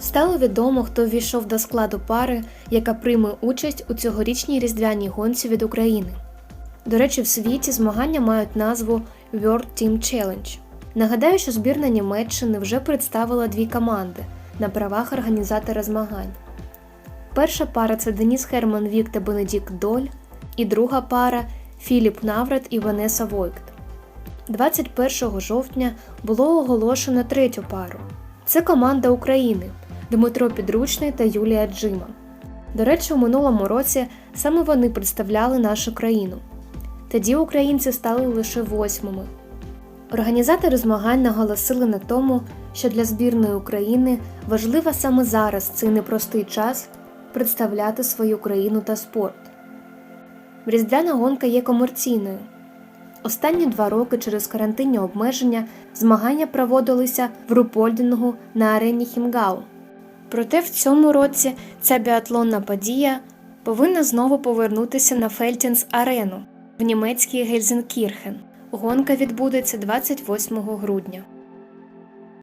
Стало відомо, хто ввійшов до складу пари, яка прийме участь у цьогорічній різдвяній гонці від України. До речі, в світі змагання мають назву World Team Challenge. Нагадаю, що збірна Німеччини вже представила дві команди на правах організатора змагань. Перша пара це Деніс Херман Вік та Бенедікт Доль, і друга пара Філіп Наврат і Ванеса Войкт. 21 жовтня було оголошено третю пару. Це команда України Дмитро Підручний та Юлія Джима. До речі, у минулому році саме вони представляли нашу країну. Тоді українці стали лише восьмими. Організатори змагань наголосили на тому, що для збірної України важливо саме зараз цей непростий час представляти свою країну та спорт. Різдвяна гонка є комерційною. Останні два роки через карантинні обмеження змагання проводилися в Рупольдингу на арені Хімгау. Проте в цьому році ця біатлонна подія повинна знову повернутися на Фельтінс Арену в німецькій Гельзенкірхен. Гонка відбудеться 28 грудня.